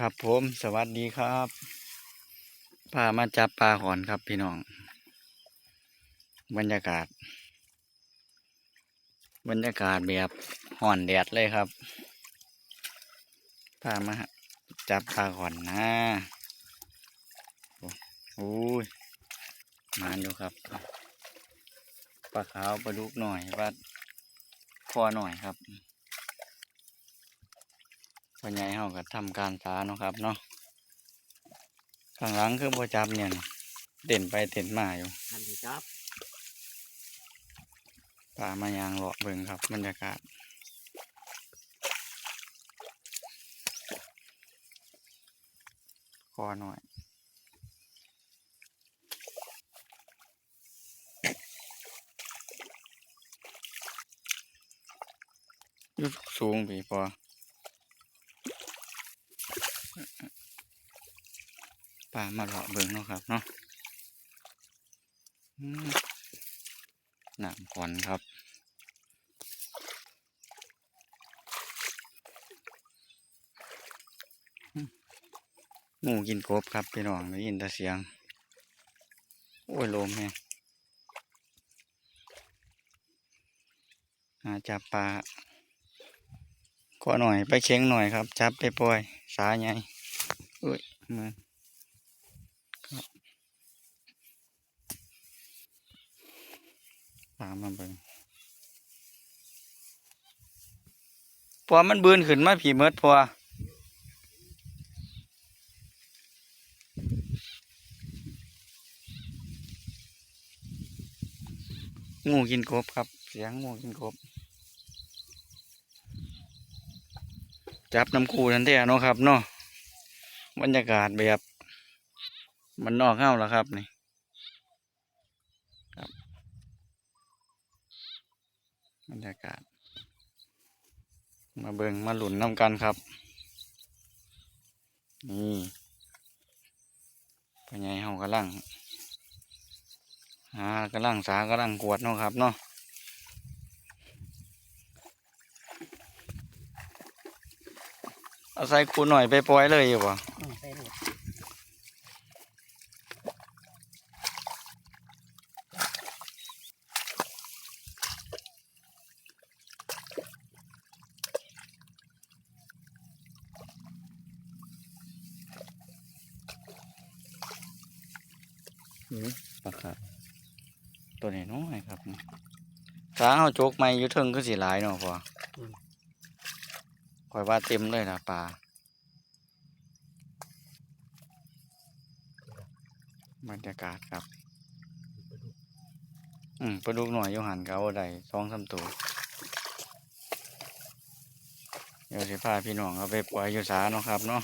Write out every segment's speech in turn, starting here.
ครับผมสวัสดีครับพามาจับปลาขอนครับพี่น้อง บรรยากาศ บรรยากาศแบบห่อนแดดเลยครับพามาจับปลาขอนนะโอ้โอ้ยมาดูครับปลาขาวปลาดุกหน่อยปลาคอหน่อยครับ พ่อใหญ่เขาก็ทำการสาเนาะครับเนาะข้างหลังคือบ่จับเนี่ยน่ะเด่นไปเด่นมาอยู่ทันทีครับปลามายางเลาะเบิ่งครับบรรยากาศคอหน่อยอยุสูงปีพอ ปลามาเลาะเบิ่งเนาะครับเนาะหนามขอนครับหมูกินกบครับพี่น้องได้ยินแต่เสียง โอ้ยลมแฮะหาจับปลาก็หน่อยไปเค้งหน่อยครับ จับไปปล่อย สาใหญ่อุ้ยมือครับ ตามมาเบิ่งพอมันบืนขึ้นมาผีเมิดพองูกินกบครับ เสียงงูกินกบ จับน้ำคูนั่นแท้เนาะครับเนาะบรรยากาศแบบ มันนอกเข้าแล้วครับนี่ครับ บรรยากาศ มาเบิงมาหลุนน้ำกันครับ นี่พ่อใหญ่เฮากำลังหากำลังสากำลังกวดเนาะครับเนาะเอาใส่คูหน่อยไปปล่อยเลยอยู่ป่ะ อืมใส่หมด ปลาครับตัวนี้น้อยครับสาเอาโจกไม่อยู่เทิงก็สิหลายเนาะพ่ออคอยว่าเต็มเลยนะปลาบรรยากาศครับ อืมปลาดุกหน่อยอยู่หันเขาได้สองสามตัวเดี๋ยวสิพาพี่น้องเอาไปปล่อยอยู่สาเนาะครับเนาะ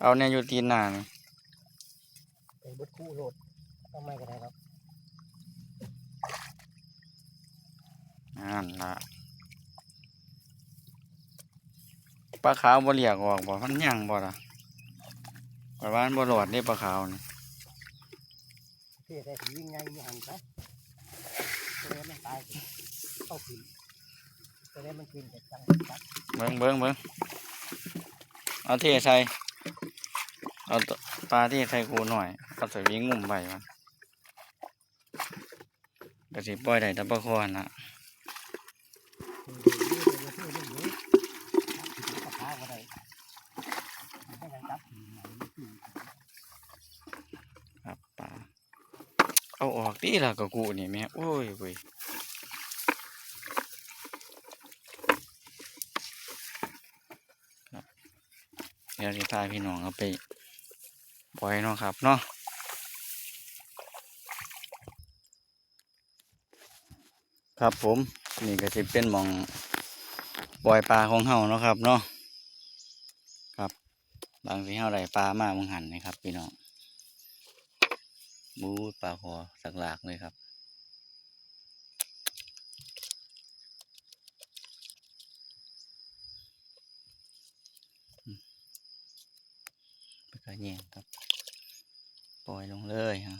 เอาเนี่ยอยู่ตีนหน้านี่ใส่ เบดคู่โหลดทำไมก็ได้ครับนั่นละปลาขาวบ่เรียกออกบ่มันยังบ่ล่ะปลาบ้านบ่หลอดนี่ปลาขาวนี่เพื่อได้ถึงยิ่งไงยิ่งหันไปตัวนี้มันตายสิเข้าขึ้นตัวนี้มันกินแต่จังจัดเบิ่งเบิ่งเบิ่งเอาเทใส่เอาตัวปลาที่ใส่กูหน่อย กับสวิงงุ่มใบมันก็สีปล่อยได้ตะบะคอนละครับป่าเอาออกดีละกะกูนี่แม่โอ้ยเว้ยเดี๋ยวจะพาพี่น้องเอาไปปล่อยเนาะครับเนาะ ครับผมนี่ก็จะเป็นหมองปล่อยปลาของเฮาเนาะครับเนาะครับ บางทีเฮาได้ปลามามึงหันนะครับพี่น้องบูปลาคอสักหลากเลยครับอืมแล้วก็แย่งครับ ปล่อยลงเลยฮะ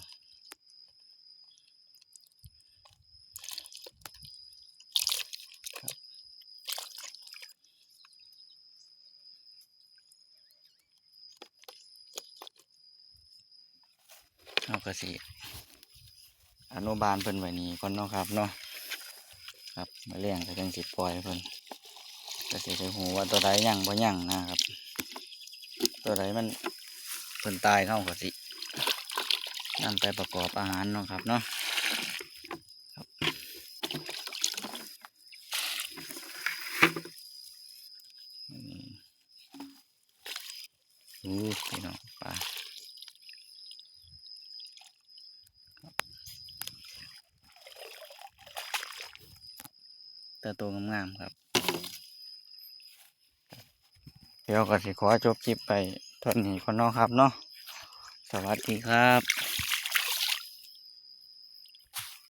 เอาก็สิอนุบาลเพิ่นไว้นี่ก่อนเนาะครับเนาะครับมาเลี้ยงก็จังสิปล่อยเพิ่นก็สิได้หูว่าตัวใดยังบ่ยังนะครับ ตัวใดมันเพิ่นตายเข้าก็สินำไปประกอบอาหารเนาะครับเนาะอู้พี่น้องปลา แต่ตัวงามๆครับ เดี๋ยวก็สิขอจบคลิปไปเท่านี้ก่อนเนาะครับเนาะสวัสดีครับ